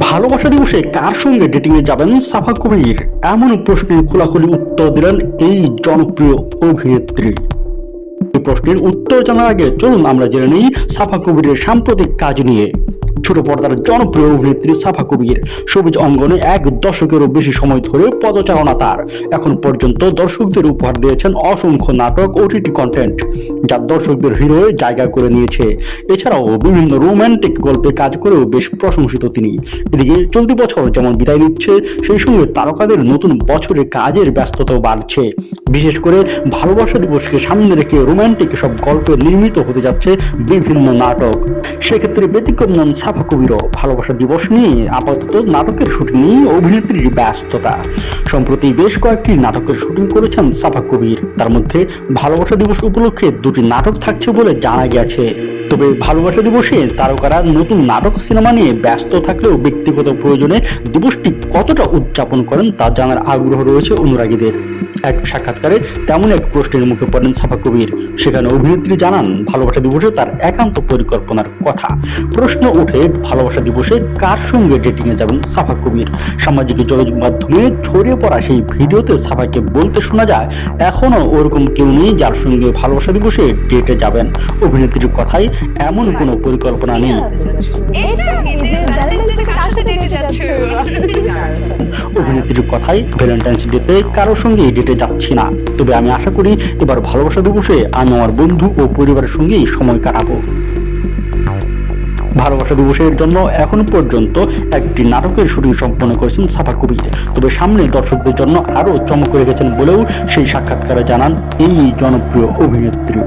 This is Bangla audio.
ভালোবাসা দিবসে কার সঙ্গে ডেটিং এ যাবেন? সাফা কবির এমন প্রশ্নের খোলাখুলি উত্তর দিলেন এই জনপ্রিয় অভিনেত্রী। প্রশ্নের উত্তর জানার আগে চলুন আমরা জেনে নিই সাফা কবিরের সাম্প্রতিক কাজ নিয়ে। ছোট পর্দার জনপ্রিয় অভিনেত্রী সাফা কবির সবুজ অঙ্গনে এক দশকেরও বেশি সময় ধরে পদচারণা তার। এখন পর্যন্ত দর্শকদের উপহার দিয়েছেন অসংখ্য নাটক ওটিটি কন্টেন্ট যা দর্শকদের হৃদয়ে জায়গা করে নিয়েছে। এছাড়াও বিভিন্ন রোমান্টিক গল্পে কাজ করেও বেশ প্রশংসিত তিনি। এদিকে চলতি বছর যেমন বিদায় নিচ্ছে, সেই সঙ্গে তারকাদের নতুন বছরে কাজের ব্যস্ততাও বাড়ছে। বিশেষ করে ভালোবাসা দিবসকে সামনে রেখে রোমান্টিক সব গল্পে নির্মিত হতে যাচ্ছে বিভিন্ন নাটক। সেক্ষেত্রে ব্যতিক্রম সাফা কবিরও ভালোবাসা দিবস নিয়ে আপাতত নাটকের শুটিং নিয়ে অভিনেত্রীর ব্যস্ততা। সম্প্রতি বেশ কয়েকটি নাটকের শুটিং করেছেন সাফা কবির। তার মধ্যে ভালোবাসা দিবস উপলক্ষে দুটি নাটক থাকছে বলে জানা গেছে তবে ভালোবাসা দিবসে তারকারা নতুন নাটক সিনেমা নিয়ে ব্যস্ত থাকলেও ব্যক্তিগত প্রয়োজনে দিবসটি কতটা উদযাপন করেন তা জানার আগ্রহ রয়েছে অনুরাগীদের। এক সাক্ষাৎকারে তেমন এক প্রশ্নের মুখে পড়েন সাফা কবির। সেখানে অভিনেত্রী জানান, ভালোবাসা দিবসে তার একান্ত পরিকল্পনার কথা। প্রশ্ন ওঠে ভালোবাসা দিবসে কার সঙ্গে ডেটিং এ যাবেন সাফা কবির? সামাজিক যোগাযোগ মাধ্যমে ছড়িয়ে পড়া সেই ভিডিওতে সাফাকে বলতে শোনা যায়, এখনও ওরকম কেউ নেই যার সঙ্গে ভালোবাসা দিবসে ডেটে যাবেন। অভিনেত্রীর কথায় এমন কোনো পরিকল্পনা নেই। ডেটে অভিনেত্রীর কথাই ভ্যালেন্টাইন্স ডেতে কারোর সঙ্গে ডেটে যাচ্ছি না। তবে আমি আশা করি এবার ভালোবাসা দিবসে আমি আমার বন্ধু ও পরিবারের সঙ্গেই সময় কাটাবো। ভালোবাসা দিবসের জন্য এখন পর্যন্ত একটি নাটকের শুটিং সম্পন্ন করেছেন সাফা কবির। তবে সামনে দর্শকদের জন্য আরও চমক রেখেছেন বলেও সেই সাক্ষাৎকারে জানান এই জনপ্রিয় অভিনেত্রী।